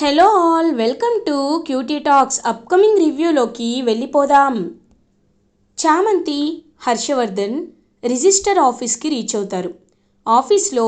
Hello all welcome to cutie talks upcoming రివ్యూలోకి వెళ్ళిపోదాం. చామంతి Harshavardhan register ఆఫీస్కి రీచ్ అవుతారు. ఆఫీస్లో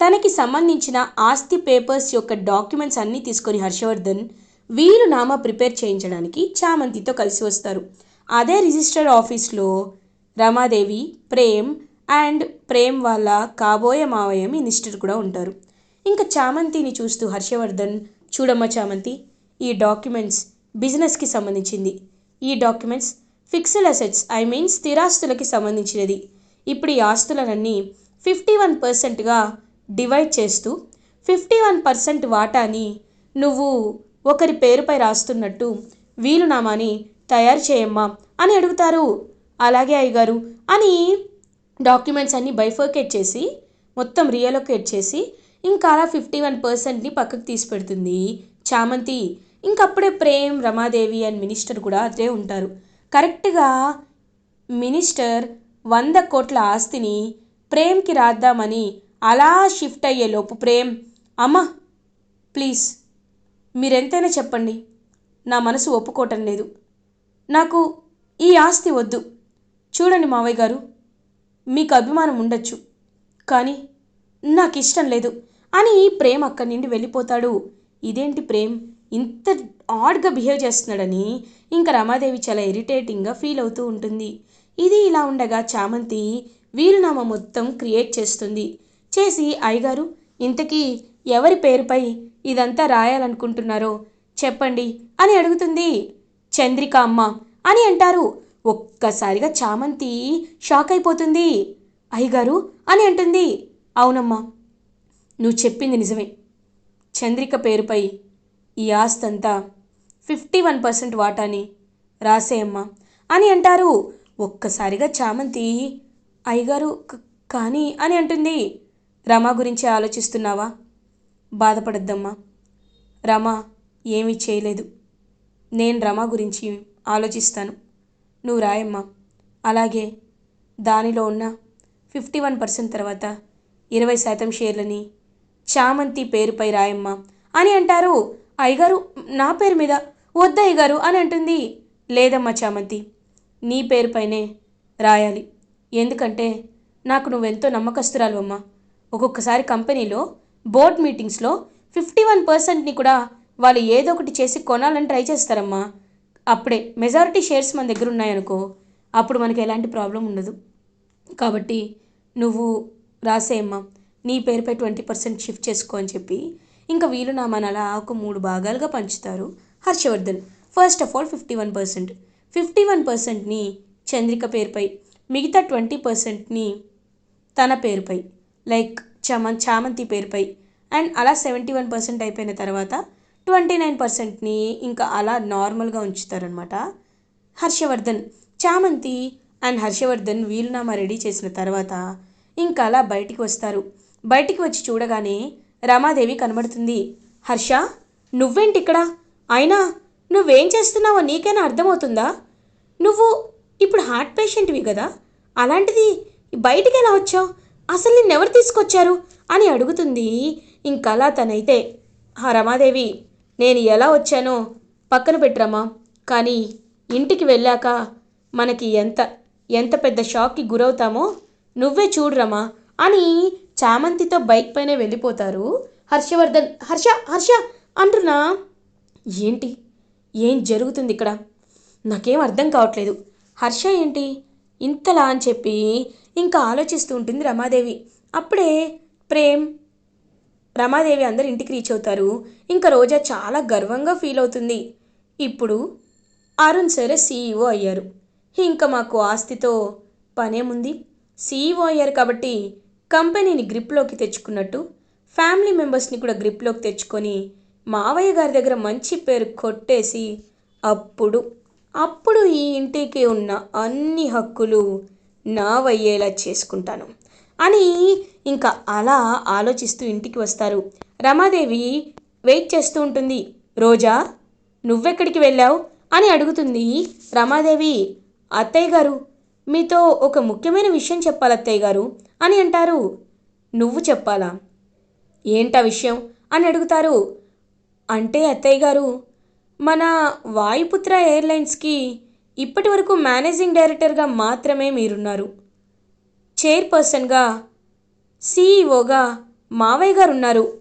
తనకి సంబంధించిన ఆస్తి పేపర్స్ యొక్క డాక్యుమెంట్స్ అన్నీ తీసుకొని హర్షవర్ధన్ వీలునామా ప్రిపేర్ చేయించడానికి చామంతితో కలిసి వస్తారు. అదే రిజిస్టర్ ఆఫీస్లో రమాదేవి ప్రేమ్ అండ్ ప్రేమ్ వాళ్ళ కాబోయే మావయ్య మినిస్టర్ కూడా ఉంటారు. ఇంకా చామంతిని చూస్తూ హర్షవర్ధన్ చూడమ్మా చామంతి ఈ డాక్యుమెంట్స్ బిజినెస్కి సంబంధించింది. ఈ documents fixed assets I mean స్థిరాస్తులకి సంబంధించినది. ఇప్పుడు ఈ ఆస్తులనన్నీ ఫిఫ్టీ వన్ పర్సెంట్గా డివైడ్ చేస్తూ ఫిఫ్టీ వన్ పర్సెంట్ వాటాని నువ్వు ఒకరి పేరుపై రాస్తున్నట్టు వీలునామాని తయారు చేయమ్మా అని అడుగుతారు. అలాగే అయ్యగారు అని డాక్యుమెంట్స్ అన్నీ బైఫర్కేట్ చేసి మొత్తం రియలొకేట్ చేసి ఇంకా అలా ఫిఫ్టీ వన్ పర్సెంట్ని పక్కకు తీసి పెడుతుంది చామంతి. ఇంకప్పుడే ప్రేమ్ రమాదేవి అండ్ మినిస్టర్ కూడా అదే ఉంటారు. కరెక్ట్గా మినిస్టర్ వంద కోట్ల ఆస్తిని ప్రేమ్కి రాద్దామని అలా షిఫ్ట్ అయ్యేలోపు ప్రేమ్ అమ్మ ప్లీజ్ మీరెంతైనా చెప్పండి. నా మనసు ఒప్పుకోవటం లేదు. నాకు ఈ ఆస్తి వద్దు. చూడండి మావయ్య గారు మీకు అభిమానం ఉండొచ్చు. కానీ నాకు ఇష్టం లేదు. అని ప్రేమ్ అక్కడి నుండి వెళ్ళిపోతాడు. ఇదేంటి ప్రేమ్? ఇంత ఆడ్గా బిహేవ్ చేస్తున్నాడని ఇంకా రమాదేవి చాలా ఇరిటేటింగ్గా ఫీల్ అవుతూ ఉంటుంది. ఇది ఇలా ఉండగా చామంతి వీలునామా మొత్తం క్రియేట్ చేస్తుంది. చేసి అయ్యగారు ఇంతకీ ఎవరి పేరుపై ఇదంతా రాయాలనుకుంటున్నారో చెప్పండి అని అడుగుతుంది. చంద్రిక అమ్మ అని అంటారు. ఒక్కసారిగా చామంతి షాక్ అయిపోతుంది. అయ్యగారు అని అంటుంది. అవునమ్మా నువ్వు చెప్పింది నిజమే. చంద్రిక పేరుపై ఈ ఆస్తంతా ఫిఫ్టీ వన్ పర్సెంట్ వాటాని రాసేయమ్మా అని అంటారు. ఒక్కసారిగా చామంతి అయ్యగారు కానీ అని అంటుంది. రమ గురించి ఆలోచిస్తున్నావా? బాధపడద్దమ్మా. రమ ఏమీ చేయలేదు. నేను రమ గురించి ఆలోచిస్తాను. నువ్వు రాయమ్మా. అలాగే దానిలో ఉన్న ఫిఫ్టీ వన్ పర్సెంట్ తర్వాత ఇరవై శాతం షేర్లని చామంతి పేరుపై రాయమ్మా అని అంటారు. అయ్యగారు నా పేరు మీద? వద్దు అయ్యగారు అని అంటుంది. లేదమ్మా చామంతి నీ పేరుపైనే రాయాలి. ఎందుకంటే నాకు నువ్వెంతో నమ్మకస్తురాలు అమ్మా ఒక్కొక్కసారి కంపెనీలో బోర్డ్ మీటింగ్స్లో ఫిఫ్టీ వన్ పర్సెంట్ని కూడా వాళ్ళు ఏదో ఒకటి చేసి కొనాలని ట్రై చేస్తారమ్మా. అప్పుడే మెజారిటీ షేర్స్ మన దగ్గర ఉన్నాయనుకో అప్పుడు మనకి ఎలాంటి ప్రాబ్లం ఉండదు. కాబట్టి నువ్వు రాసేయమ్మా. నీ పేరుపై ట్వంటీ పర్సెంట్ షిఫ్ట్ చేసుకో అని చెప్పి ఇంకా వీలునామాను అలా ఒక మూడు భాగాలుగా పంచుతారు. Harshavardhan first of all fifty one percent fifty one పర్సెంట్ని Chandrika పేరుపై మిగతా ట్వంటీ పర్సెంట్ని తన పేరుపై లైక్ చమన్ చామంతి పేరుపై. అండ్ అలా సెవెంటీ వన్ పర్సెంట్ అయిపోయిన తర్వాత ట్వంటీ నైన్ పర్సెంట్ని ఇంకా అలా నార్మల్గా ఉంచుతారనమాట హర్షవర్ధన్ చామంతి అండ్ హర్షవర్ధన్ వీలునామా రెడీ చేసిన తర్వాత ఇంకా అలా బయటికి వస్తారు. బయటికి వచ్చి చూడగానే రమాదేవి కనబడుతుంది. హర్ష నువ్వేంటి ఇక్కడ అయినా నువ్వేం చేస్తున్నావో నీకైనా అర్థమవుతుందా? నువ్వు ఇప్పుడు హార్ట్ పేషెంట్వి కదా అలాంటిది బయటికి ఎలా వచ్చావు? అసలు నిన్నెవరు తీసుకొచ్చారు? అని అడుగుతుంది ఇంకలా తనైతే. ఆ రమాదేవి నేను ఎలా వచ్చానో పక్కన పెట్టరమ్మా. కానీ ఇంటికి వెళ్ళాక మనకి ఎంత ఎంత పెద్ద షాక్కి గురవుతామో నువ్వే చూడరమ్మా అని చామంతితో బైక్ పైన వెళ్ళిపోతారు. హర్షవర్ధన్ హర్ష హర్ష అంటున్నా. ఏంటి? ఏం జరుగుతుంది ఇక్కడ? నాకేం అర్థం కావట్లేదు. హర్ష ఏంటి? ఇంతలా అని చెప్పి ఇంకా ఆలోచిస్తూ ఉంటుంది రమాదేవి. అప్పుడే ప్రేమ్ రమాదేవి అందరు ఇంటికి రీచ్ అవుతారు. ఇంకా రోజా చాలా గర్వంగా ఫీల్ అవుతుంది. ఇప్పుడు అరుణ్ సరే సీఈఓ అయ్యారు. ఇంకా మాకు ఆస్తితో పనేముంది? సీఈఓ అయ్యారు కాబట్టి కంపెనీని గ్రిప్లోకి తెచ్చుకున్నట్టు ఫ్యామిలీ మెంబర్స్ని కూడా గ్రిప్లోకి తెచ్చుకొని మావయ్య గారి దగ్గర మంచి పేరు కొట్టేసి అప్పుడు అప్పుడు ఈ ఇంటికి ఉన్న అన్ని హక్కులు నావయ్యేలా చేసుకుంటాను. అని ఇంకా అలా ఆలోచిస్తూ ఇంటికి వస్తారు. రమాదేవి వెయిట్ చేస్తూ ఉంటుంది. రోజా నువ్వెక్కడికి వెళ్ళావు? అని అడుగుతుంది రమాదేవి. అత్తయ్య గారు మీతో ఒక ముఖ్యమైన విషయం చెప్పాలి అత్తయ్య గారు. అని అంటారు. నువ్వు చెప్పాలా? ఏంటా విషయం? అని అడుగుతారు. అంటే అత్తయ్య గారు మన వాయుపుత్ర ఎయిర్లైన్స్కి ఇప్పటి వరకు మేనేజింగ్ డైరెక్టర్గా మాత్రమే మీరున్నారు. చైర్పర్సన్గా సీఈఓగా మావయ్య గారు ఉన్నారు.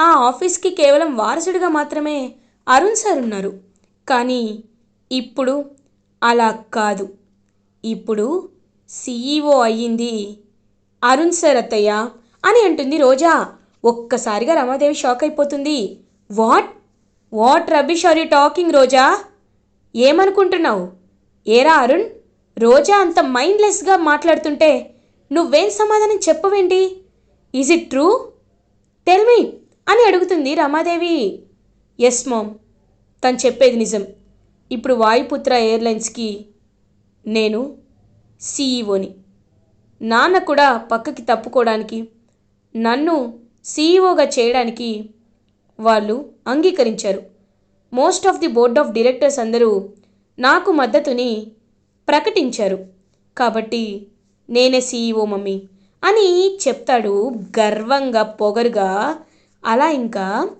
ఆ ఆఫీస్కి కేవలం వారసుడిగా మాత్రమే అరుణ్ సార్ ఉన్నారు. కానీ ఇప్పుడు అలా కాదు. ఇప్పుడు సీఈఓ అయ్యింది. అరుణ్ సార్ అత్తయ్య అని అంటుంది రోజా. ఒక్కసారిగా రమాదేవి షాక్ అయిపోతుంది. What? What rubbish are you talking Roja? ఏమనుకుంటున్నావు? ఏరా అరుణ్? రోజా అంత మైండ్లెస్గా మాట్లాడుతుంటే నువ్వేం సమాధానం చెప్పవేంటి? Is it true tell me అని అడుగుతుంది రమాదేవి. ఎస్ మామ్ తను చెప్పేది నిజం. ఇప్పుడు వాయుపుత్ర ఎయిర్లైన్స్కి నేను సీఈఓని నాన్న కూడా పక్కకి తప్పుకోవడానికి నన్ను సీఈఓగా చేయడానికి వాళ్ళు అంగీకరించారు. Most of the board of directors అందరూ నాకు మద్దతుని ప్రకటించారు. కాబట్టి నేనే సీఈఓ మమ్మీ అని చెప్తాడు గర్వంగా పొగరుగా. అలా ఇంకా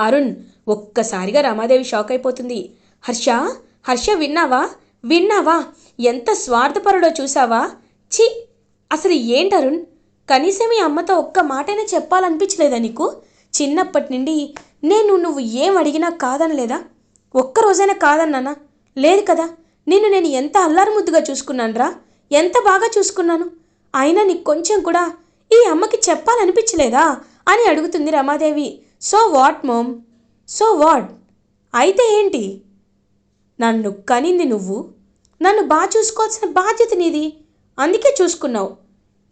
అరుణ్ ఒక్కసారిగా రమాదేవి షాక్ అయిపోతుంది. హర్ష హర్ష విన్నావా? విన్నావా? ఎంత స్వార్థపరుడో చూసావా ఛీ! అసలు ఏంటరుణ్ అరుణ్? కనీసం ఈ అమ్మతో ఒక్క మాటైనా చెప్పాలనిపించలేదా నీకు? చిన్నప్పటి నుండి నేను నువ్వు ఏం అడిగినా కాదనలేదా? ఒక్క రోజైనా కాదన్నానా? లేదు కదా. నిన్ను నేను ఎంత అల్లారుముద్దుగా ముద్దుగా చూసుకున్నానురా? ఎంత బాగా చూసుకున్నాను? అయినా నీకు కొంచెం కూడా ఈ అమ్మకి చెప్పాలనిపించలేదా? అని అడుగుతుంది Ramadevi. So what mom? So what? అయితే ఏంటి? నన్ను కనింది నువ్వు? నన్ను బాగా చూసుకోవాల్సిన బాధ్యత నీది. అందుకే చూసుకున్నావు.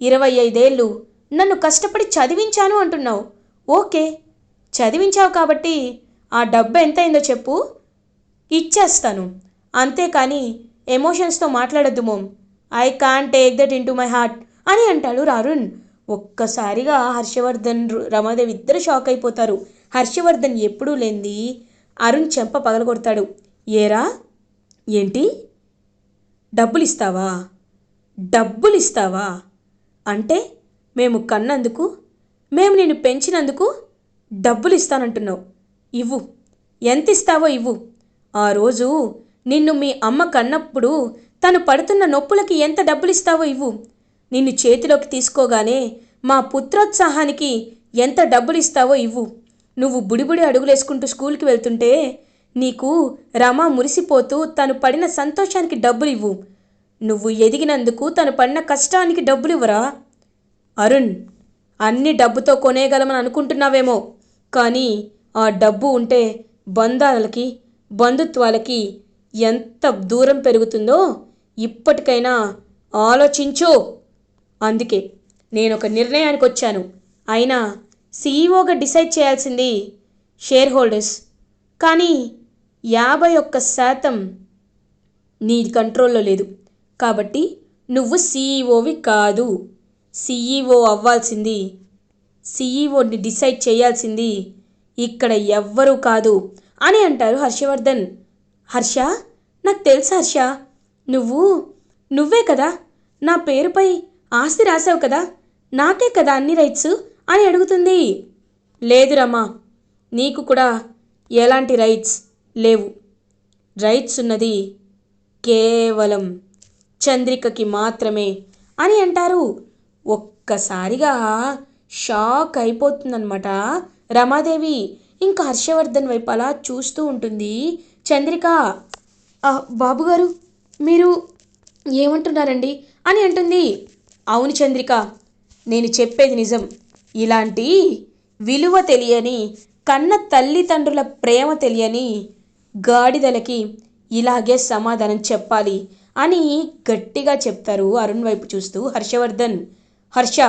ఇరవై ఐదేళ్ళు నన్ను కష్టపడి చదివించాను అంటున్నావు. ఓకే చదివించావు కాబట్టి ఆ డబ్బు ఎంతైందో చెప్పు. ఇచ్చేస్తాను. అంతేకాని ఎమోషన్స్తో మాట్లాడద్దు mom. I can take that in to my heart అని అంటాడు అరుణ్ ఒక్కసారిగా హర్షవర్ధన్ రు- రమాదేవి ఇద్దరు షాక్ అయిపోతారు. హర్షవర్ధన్ ఎప్పుడూ లేనిది అరుణ్ చెంప పగలగొడతాడు. ఏరా? ఏంటి? డబ్బులు ఇస్తావా డబ్బులు ఇస్తావా అంటే మేము కన్నందుకు మేము నిన్ను పెంచినందుకు డబ్బులు ఇస్తానంటున్నావు ఇవ్వు. ఎంత ఇస్తావో ఇవ్వు. ఆ రోజు నిన్ను మీ అమ్మ కన్నప్పుడు తను పడుతున్న నొప్పులకి ఎంత డబ్బులు ఇస్తావో ఇవ్వు. నిన్ను చేతిలోకి తీసుకోగానే మా పుత్రోత్సాహానికి ఎంత డబ్బులు ఇస్తావో ఇవ్వు. నువ్వు బుడిబుడి అడుగులేసుకుంటూ స్కూల్కి వెళ్తుంటే నీకు రమ మురిసిపోతూ తను పడిన సంతోషానికి డబ్బులు ఇవ్వు నువ్వు ఎదిగినందుకు తను పడిన కష్టానికి డబ్బులు ఇవ్వరా అరుణ్ అన్ని డబ్బుతో కొనేయగలమని అనుకుంటున్నావేమో. కానీ ఆ డబ్బు ఉంటే బంధాలకి బంధుత్వాలకి ఎంత దూరం పెరుగుతుందో ఇప్పటికైనా ఆలోచించు. అందుకే నేను ఒక నిర్ణయానికి వచ్చాను అయినా సీఈఓగా డిసైడ్ చేయాల్సింది షేర్ హోల్డర్స్ కానీ యాభై ఒక్క శాతం నీ కంట్రోల్లో లేదు. కాబట్టి నువ్వు సీఈఓవి కాదు. సీఈఓ అవ్వాల్సింది. సీఈఓని డిసైడ్ చేయాల్సింది. ఇక్కడ ఎవ్వరూ కాదు అని అంటారు హర్షవర్ధన్. హర్ష నాకు తెలుసు హర్ష. నువ్వు నువ్వే కదా. నా పేరుపై ఆస్తి రాసావు కదా. నాకే కదా అన్ని రైట్స్ అని అడుగుతుంది. లేదు రమ్మా నీకు కూడా ఎలాంటి రైట్స్ లేవు. రైట్స్ ఉన్నది కేవలం చంద్రికకి మాత్రమే అని అంటారు. ఒక్కసారిగా షాక్ అయిపోతుందన్నమాట. రమాదేవి ఇంకా హర్షవర్ధన్ వైపు అలా చూస్తూ ఉంటుంది. చంద్రిక బాబుగారు మీరు ఏమంటున్నారండి? అని అంటుంది. అవును చంద్రిక నేను చెప్పేది నిజం. ఇలాంటి విలువ తెలియని కన్న తల్లిదండ్రుల ప్రేమ తెలియని గాడిదలకి ఇలాగే సమాధానం చెప్పాలి అని గట్టిగా చెప్తారు అరుణ్ వైపు చూస్తూ హర్షవర్ధన్. హర్ష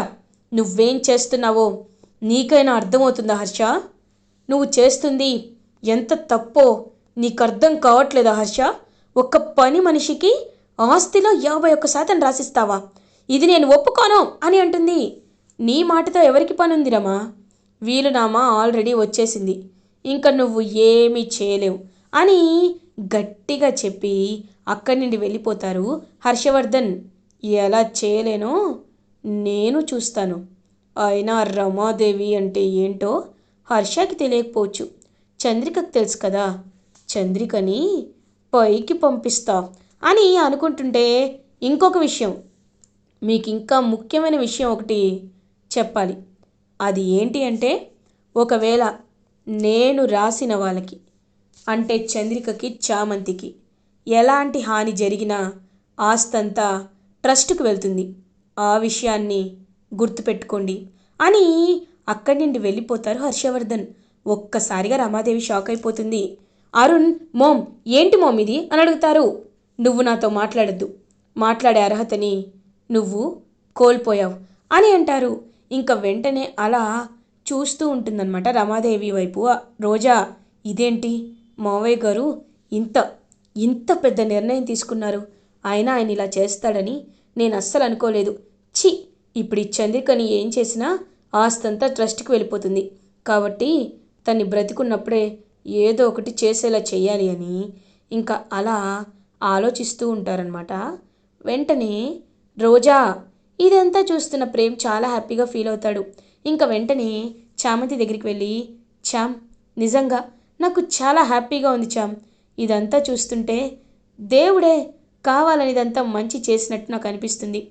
నువ్వేం చేస్తున్నావో? నీకైనా అర్థమవుతుందా హర్ష? నువ్వు చేస్తుంది ఎంత తప్పో నీకు అర్థం కావట్లేదా హర్ష? ఒక పని మనిషికి ఆస్తిలో యాభై ఒక్క శాతం రాసిస్తావా? ఇది నేను ఒప్పుకోను అని అంటుంది. నీ మాటతో ఎవరికి పని ఉంది రమా? వీలునామా ఆల్రెడీ వచ్చేసింది. ఇంకా నువ్వు ఏమీ చేయలేవు. అని గట్టిగా చెప్పి అక్కడి నుండి వెళ్ళిపోతారు హర్షవర్ధన్. ఎలా చేయలేనో నేను చూస్తాను. అయినా రమాదేవి అంటే ఏంటో హర్షకి తెలియకపోవచ్చు. చంద్రికకు తెలుసు కదా. చంద్రికని పైకి పంపిస్తా అని అనుకుంటుంటే ఇంకొక విషయం. మీకు ఇంకా ముఖ్యమైన విషయం ఒకటి చెప్పాలి. అది ఏంటి అంటే ఒకవేళ నేను రాసిన వాళ్ళకి అంటే చంద్రికకి చామంతికి. ఎలాంటి హాని జరిగినా ఆస్తంతా ట్రస్ట్కి వెళ్తుంది. ఆ విషయాన్ని గుర్తుపెట్టుకోండి. అని అక్కడి నుండి వెళ్ళిపోతారు హర్షవర్ధన్. ఒక్కసారిగా రమాదేవి షాక్ అయిపోతుంది. అరుణ్ మోమ్ ఏంటి మోమ్ ఇది? అని అడుగుతారు. నువ్వు నాతో మాట్లాడద్దు. మాట్లాడే అర్హతని నువ్వు కోల్పోయావు అని అంటారు. ఇంకా వెంటనే అలా చూస్తూ ఉంటుందన్నమాట రమాదేవి వైపు. రోజా ఇదేంటి? మావయ్య గారు ఇంత ఇంత పెద్ద నిర్ణయం తీసుకున్నారు. ఆయన ఆయన ఇలా చేస్తాడని నేను అస్సలు అనుకోలేదు. చి ఇప్పుడు ఈ చంద్రికని ఏం చేసినా ఆస్తంతా ట్రస్ట్కి వెళ్ళిపోతుంది. కాబట్టి తన్ని బ్రతికున్నప్పుడే ఏదో ఒకటి చేసేలా చేయాలి అని ఇంకా అలా ఆలోచిస్తూ ఉంటారనమాట వెంటనే రోజా ఇదంతా చూస్తున్న ప్రేమ్ చాలా హ్యాపీగా ఫీల్ అవుతాడు. ఇంకా వెంటనే చామంతి దగ్గరికి వెళ్ళి చామ్ నిజంగా నాకు చాలా హ్యాపీగా ఉంది చామ్ ఇదంతా చూస్తుంటే దేవుడే కావాలని ఇదంతా మంచి చేసినట్టు నాకు అనిపిస్తుంది.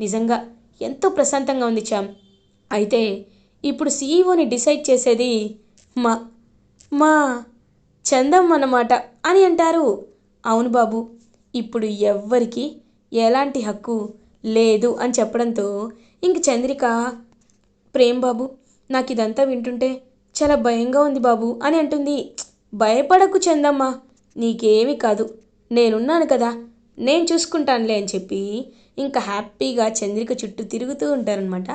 నిజంగా ఎంతో ప్రశాంతంగా ఉంది చామ్ అయితే ఇప్పుడు సీఈఓని డిసైడ్ చేసేది మా మా చందం అన్నమాట అని అంటారు. అవును బాబు ఇప్పుడు ఎవ్వరికి ఎలాంటి హక్కు లేదు అని చెప్పడంతో ఇంక చంద్రిక ప్రేమ్ బాబు నాకు ఇదంతా వింటుంటే చాలా భయంగా ఉంది బాబు అని అంటుంది. భయపడకు చందమ్మ నీకేమీ కాదు. నేనున్నాను కదా నేను చూసుకుంటానులే అని చెప్పి ఇంకా హ్యాపీగా చంద్రిక చుట్టూ తిరుగుతూ ఉంటారనమాట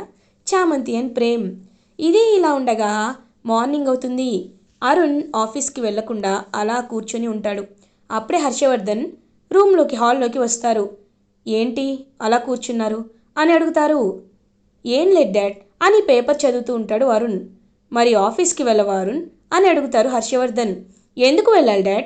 చామంతి అండ్ ప్రేమ్. ఇది ఇలా ఉండగా మార్నింగ్ అవుతుంది. అరుణ్ ఆఫీస్కి వెళ్ళకుండా అలా కూర్చొని ఉంటాడు. అప్పుడే హర్షవర్ధన్ రూమ్లోకి హాల్లోకి వస్తారు. ఏంటి అలా కూర్చున్నారు? అని అడుగుతారు. ఏం లేదు డాడ్ అని పేపర్ చదువుతూ ఉంటాడు అరుణ్. మరి ఆఫీస్కి వెళ్ళవారు అని అడుగుతారు హర్షవర్ధన్. ఎందుకు వెళ్ళాలి డాడ్?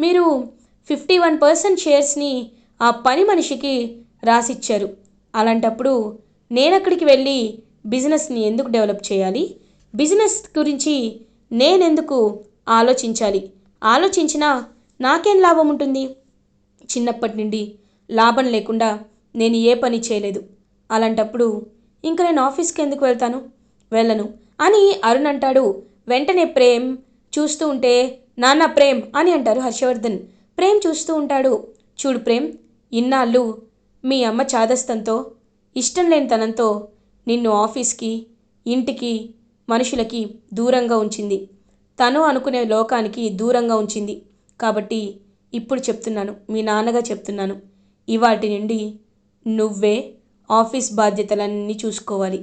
మీరు ఫిఫ్టీ వన్ పర్సెంట్ షేర్స్ని ఆ పని మనిషికి రాసిచ్చారు. అలాంటప్పుడు నేను అక్కడికి వెళ్ళి బిజినెస్ని ఎందుకు డెవలప్ చేయాలి? బిజినెస్ గురించి నేనెందుకు ఆలోచించాలి? ఆలోచించినా నాకేం లాభం ఉంటుంది? చిన్నప్పటి నుండి లాభం లేకుండా నేను ఏ పని చేయలేదు. అలాంటప్పుడు ఇంకా నేను ఆఫీస్కి ఎందుకు వెళ్తాను? వెళ్ళను. అని అరుణ్ అంటాడు. వెంటనే ప్రేమ్ చూస్తూ ఉంటే నాన్న ప్రేమ్ అని అంటారు హర్షవర్ధన్. ప్రేమ్ చూస్తూ ఉంటాడు. చూడు ప్రేమ్ ఇన్నాళ్ళు మీ అమ్మ చాదస్తంతో ఇష్టం లేని తనంతో నిన్ను ఆఫీస్కి ఇంటికి మనుషులకి దూరంగా ఉంచింది. తను అనుకునే లోకానికి దూరంగా ఉంచింది. కాబట్టి ఇప్పుడు చెప్తున్నాను మీ నాన్నగా చెప్తున్నాను. ఇవాటి నుండి నువ్వే ఆఫీస్ బాధ్యతలన్నీ చూసుకోవాలి.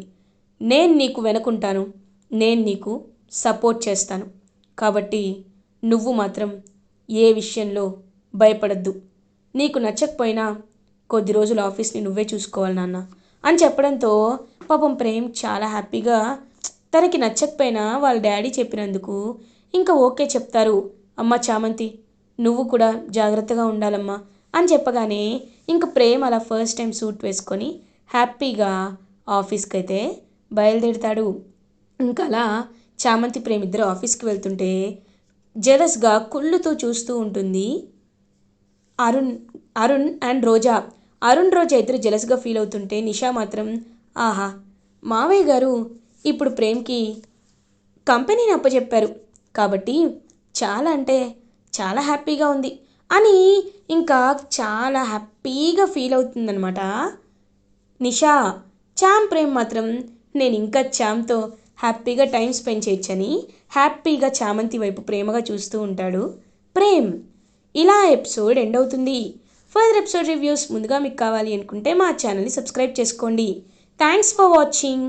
నేను నీకు వెనుకుంటాను. నేను నీకు సపోర్ట్ చేస్తాను. కాబట్టి నువ్వు మాత్రం ఏ విషయంలో భయపడద్దు. నీకు నచ్చకపోయినా కొద్ది రోజులు ఆఫీస్ని నువ్వే చూసుకోవాలి నాన్న. అని చెప్పడంతో పాపం ప్రేమ్ చాలా హ్యాపీగా తనకి నచ్చకపోయినా వాళ్ళ డాడీ చెప్పినందుకు ఇంకా ఓకే చెప్తారు. అమ్మ చామంతి నువ్వు కూడా జాగ్రత్తగా ఉండాలమ్మా అని చెప్పగానే ఇంక ప్రేమ్ అలా ఫస్ట్ టైం సూట్ వేసుకొని హ్యాపీగా ఆఫీస్కి అయితే బయలుదేరుతాడు. ఇంకా అలా చామంతి ప్రేమ్ ఇద్దరు ఆఫీస్కి వెళ్తుంటే జెలస్గా కుళ్ళుతో చూస్తూ ఉంటుంది. అరుణ్ అరుణ్ అండ్ రోజా. అరుణ్ రోజా ఇద్దరు జెలస్గా ఫీల్ అవుతుంటే నిషా మాత్రం ఆహా మావయ్య గారు ఇప్పుడు ప్రేమ్కి కంపెనీని అప్పచెప్పారు కాబట్టి చాలా అంటే చాలా హ్యాపీగా ఉంది అని ఇంకా చాలా హ్యాపీగా ఫీల్ అవుతుందనమాట నిషా చామ్ ప్రేమ్ మాత్రం నేను ఇంకా చామ్తో హ్యాపీగా టైం స్పెండ్ చేయొచ్చని హ్యాపీగా చామంతి వైపు ప్రేమగా చూస్తూ ఉంటాడు. ప్రేమ్ ఇలా ఎపిసోడ్ ఎండ్ అవుతుంది. ఫర్దర్ ఎపిసోడ్ రివ్యూస్ ముందుగా మీకు కావాలి అనుకుంటే మా ఛానల్ని సబ్స్క్రైబ్ చేసుకోండి. Thanks for watching.